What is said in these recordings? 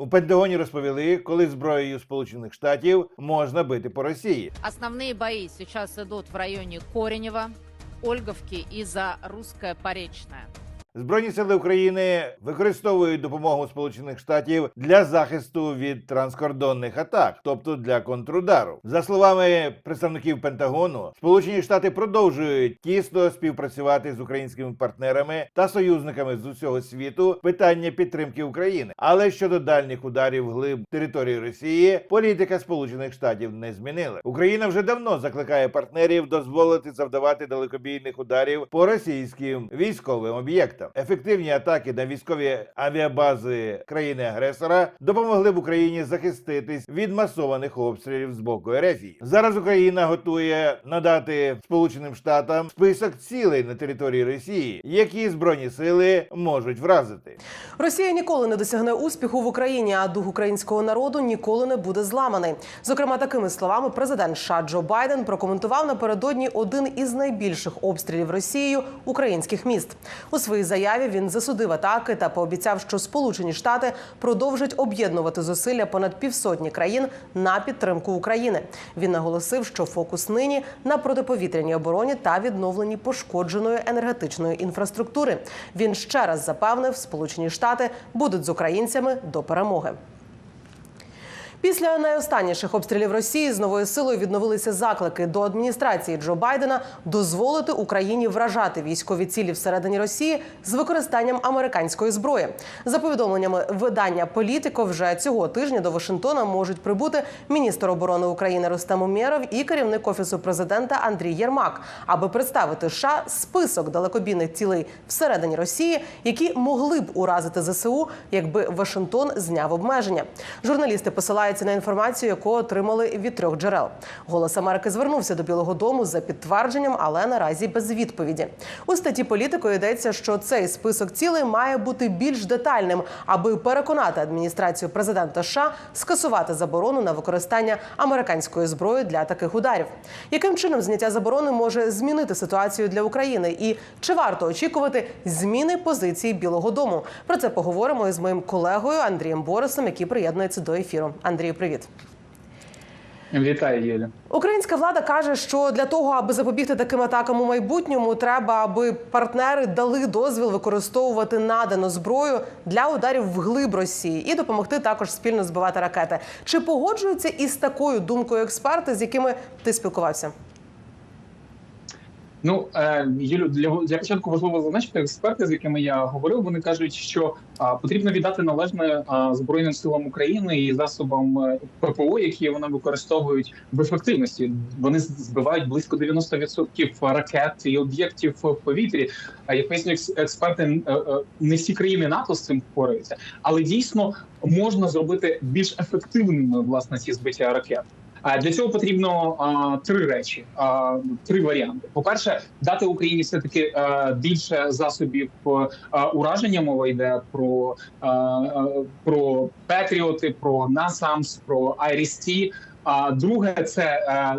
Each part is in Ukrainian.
У Пентагоні розповіли, коли зброєю Сполучених Штатів можна бити по Росії. Основні бої сейчас ідуть в районі Коренєва, Ольговки і за Русское Поречное. Збройні сили України використовують допомогу Сполучених Штатів для захисту від транскордонних атак, тобто для контрудару. За словами представників Пентагону, Сполучені Штати продовжують тісно співпрацювати з українськими партнерами та союзниками з усього світу питання підтримки України. Але щодо дальніх ударів глиб території Росії, політика Сполучених Штатів не змінила. Україна вже давно закликає партнерів дозволити завдавати далекобійних ударів по російським військовим об'єктам. Ефективні атаки на військові авіабази країни-агресора допомогли б Україні захиститись від масованих обстрілів з боку Ерефії. Зараз Україна готує надати Сполученим Штатам список цілей на території Росії, які збройні сили можуть вразити. Росія ніколи не досягне успіху в Україні, а дух українського народу ніколи не буде зламаний. Зокрема, такими словами президент США Джо Байден прокоментував напередодні один із найбільших обстрілів Росією українських міст. У своїй заяві він засудив атаки та пообіцяв, що Сполучені Штати продовжать об'єднувати зусилля понад півсотні країн на підтримку України. Він наголосив, що фокус нині на протиповітряній обороні та відновленні пошкодженої енергетичної інфраструктури. Він ще раз запевнив, Сполучені Штати будуть з українцями до перемоги. Після найостанніших обстрілів Росії з новою силою відновилися заклики до адміністрації Джо Байдена дозволити Україні вражати військові цілі всередині Росії з використанням американської зброї. За повідомленнями видання Політико, вже цього тижня до Вашингтона можуть прибути міністр оборони України Рустем Умєров і керівник офісу президента Андрій Єрмак, аби представити США список далекобійних цілей всередині Росії, які могли б уразити ЗСУ, якби Вашингтон зняв обмеження. Журналісти посилаються на інформацію, яку отримали від трьох джерел. Голос Америки звернувся до Білого Дому за підтвердженням, але наразі без відповіді. У статті політико йдеться, що цей список цілей має бути більш детальним, аби переконати адміністрацію президента США скасувати заборону на використання американської зброї для таких ударів. Яким чином зняття заборони може змінити ситуацію для України? І чи варто очікувати зміни позиції Білого Дому? Про це поговоримо із моїм колегою Андрієм Борисом, який приєднується до ефіру. Андрію, привіт. Вітаю, Юля. Українська влада каже, що для того, аби запобігти таким атакам у майбутньому, треба, аби партнери дали дозвіл використовувати надану зброю для ударів в глиб Росії і допомогти також спільно збивати ракети. Чи погоджуються із такою думкою експерти, з якими ти спілкувався? Ну е, Юлю, для для початку важливо зазначити експерти, з якими я говорив. Вони кажуть, що потрібно віддати належне збройним силам України і засобам е, ППО, які вони використовують в ефективності. Вони збивають близько 90% ракет і об'єктів в повітрі. А як пояснюють експерти, е, не всі країни НАТО з цим впораються, але дійсно можна зробити більш ефективними власне ці збиття ракет. А для цього потрібно а, три речі, а, три варіанти. По перше, дати Україні все таки більше засобів ураження. Мова йде про, а, про Петріоти, про Насамс, про Айрісті. А друге, це е,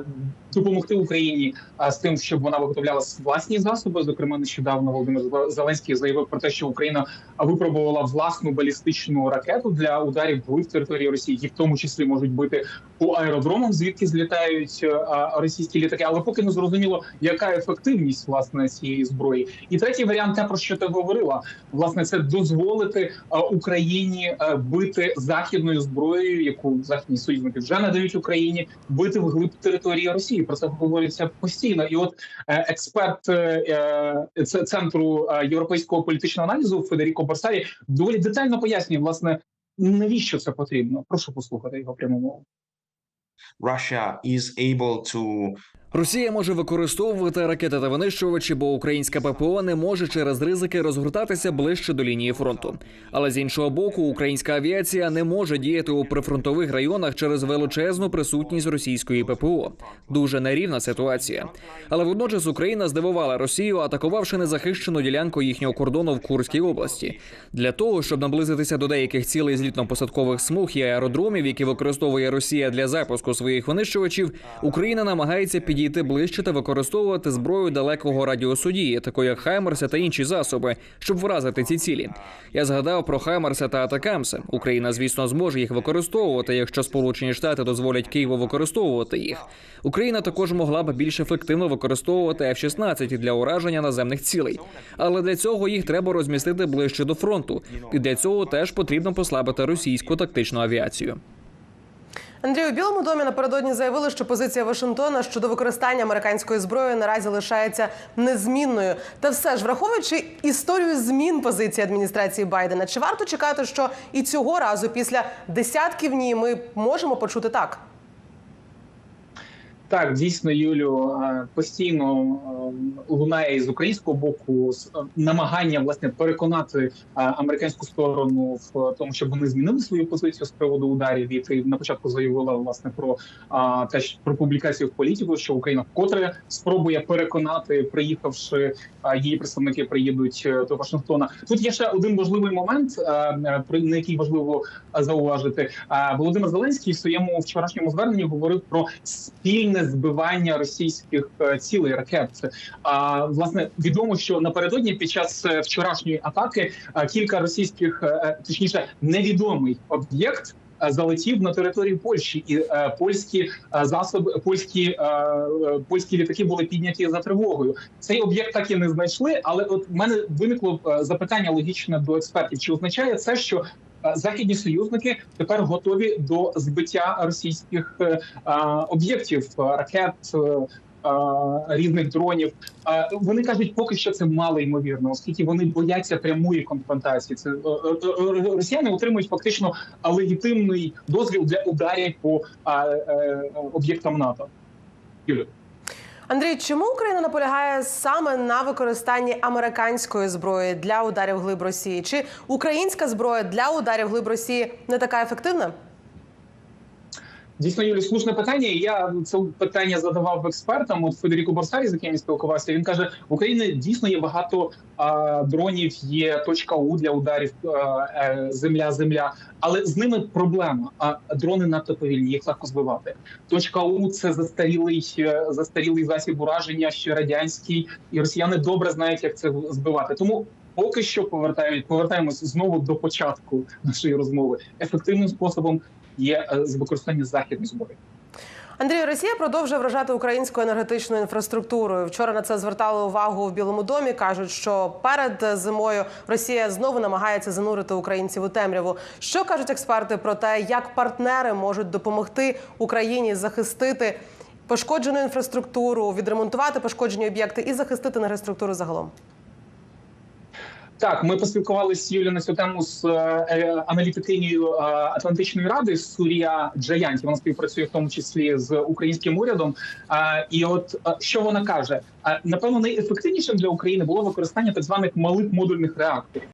допомогти Україні з тим, щоб вона виготовляла власні засоби. Зокрема, нещодавно Володимир Зеленський заявив про те, що Україна випробувала власну балістичну ракету для ударів в території Росії, які в тому числі можуть бити по аеродромам, звідки злітають е, російські літаки. Але поки не зрозуміло, яка ефективність власне цієї зброї. І третій варіант, те про що ти говорила, власне, це дозволити Україні бити західною зброєю, яку західні союзники вже надають Україні, бити вглиб території Росії. Про це говориться постійно. І от е, експерт е, е, це центру європейського політичного аналізу Федеріко Барсарі доволі детально пояснює, власне, навіщо це потрібно. Прошу послухати його пряму мову. Russia is able to Росія може використовувати ракети та винищувачі, бо українська ППО не може через ризики розгортатися ближче до лінії фронту. Але з іншого боку, українська авіація не може діяти у прифронтових районах через величезну присутність російської ППО. Дуже нерівна ситуація. Але водночас Україна здивувала Росію, атакувавши незахищену ділянку їхнього кордону в Курській області. Для того щоб наблизитися до деяких цілей злітно-посадкових смуг і аеродромів, які використовує Росія для запуску своїх винищувачів, Україна намагається підійти підійти ближче та використовувати зброю далекого радіусу дії, таку як Хаймерси та інші засоби, щоб вразити ці цілі. Я згадав про Хаймерси та Атакамси. Україна, звісно, зможе їх використовувати, якщо Сполучені Штати дозволять Києву використовувати їх. Україна також могла б більш ефективно використовувати F-16 для ураження наземних цілей, але для цього їх треба розмістити ближче до фронту, і для цього теж потрібно послабити російську тактичну авіацію. Андрію, Білому домі напередодні заявили, що позиція Вашингтона щодо використання американської зброї наразі лишається незмінною. Та все ж, враховуючи історію змін позиції адміністрації Байдена, чи варто чекати, що і цього разу, після десятків ні, ми можемо почути так? Так, дійсно, Юлю е, постійно е, лунає із українського боку е, намагання власне переконати американську сторону в тому, щоб вони змінили свою позицію з приводу ударів. І ти на початку заявила власне про а, те, що- про публікацію в політику, що Україна вкотре спробує переконати, приїхавши її представники приїдуть до Вашингтона. Тут є ще один важливий момент, на який важливо зауважити. Володимир Зеленський в своєму вчорашньому зверненні говорив про спільне збивання російських е, цілей ракет. А власне відомо, що напередодні під час е, вчорашньої атаки е, кілька російських, е, е, точніше, невідомий об'єкт. е, Залетів на територію Польщі, і е, польські е, засоби, польські е, е, польські літаки були підняті за тривогою. Цей об'єкт так і не знайшли. Але от в мене виникло е, запитання логічне до експертів: чи означає це, що е, західні союзники тепер готові до збиття російських е, е, об'єктів, е, ракет, е, е, різних дронів. Е, Вони кажуть, поки що це мало ймовірно, оскільки вони бояться прямої конфронтації. Це е, е, е, росіяни отримують фактично легітимний дозвіл для ударів по е, е, об'єктам НАТО. Юлія. Андрій, чому Україна наполягає саме на використанні американської зброї для ударів глиб Росії? Чи українська зброя для ударів глиб Росії не така ефективна? Дійсно, Юлі, слушне питання. Я це питання задавав експертам. От Федеріко Борсарі, з яким я спілкувався, він каже: в Україні дійсно є багато а, дронів, є точка У для ударів е, земля, земля, але з ними проблема. А дрони надто повільні, їх легко збивати. Точка У це застарілий е, застарілий засіб ураження, ще радянський, і росіяни добре знають, як це збивати. Тому. Поки що повертають, повертаємось знову до початку нашої розмови. Ефективним способом є е, використання західної зброї. Андрію, Росія продовжує вражати українською енергетичною інфраструктурою. Вчора на це звертали увагу в Білому домі. кажуть, що перед зимою Росія знову намагається занурити українців у темряву. Що кажуть експерти про те, як партнери можуть допомогти Україні захистити пошкоджену інфраструктуру, відремонтувати пошкоджені об'єкти і захистити енергоструктуру загалом? Так, ми поспілкувалися Юлі на цю тему з е, е, аналітикинею е, Атлантичної ради Сурія Джаянті. Вона співпрацює в тому числі з українським урядом. Е, і от е, що вона каже? Е, напевно, найефективнішим для України було використання так званих малих модульних реакторів.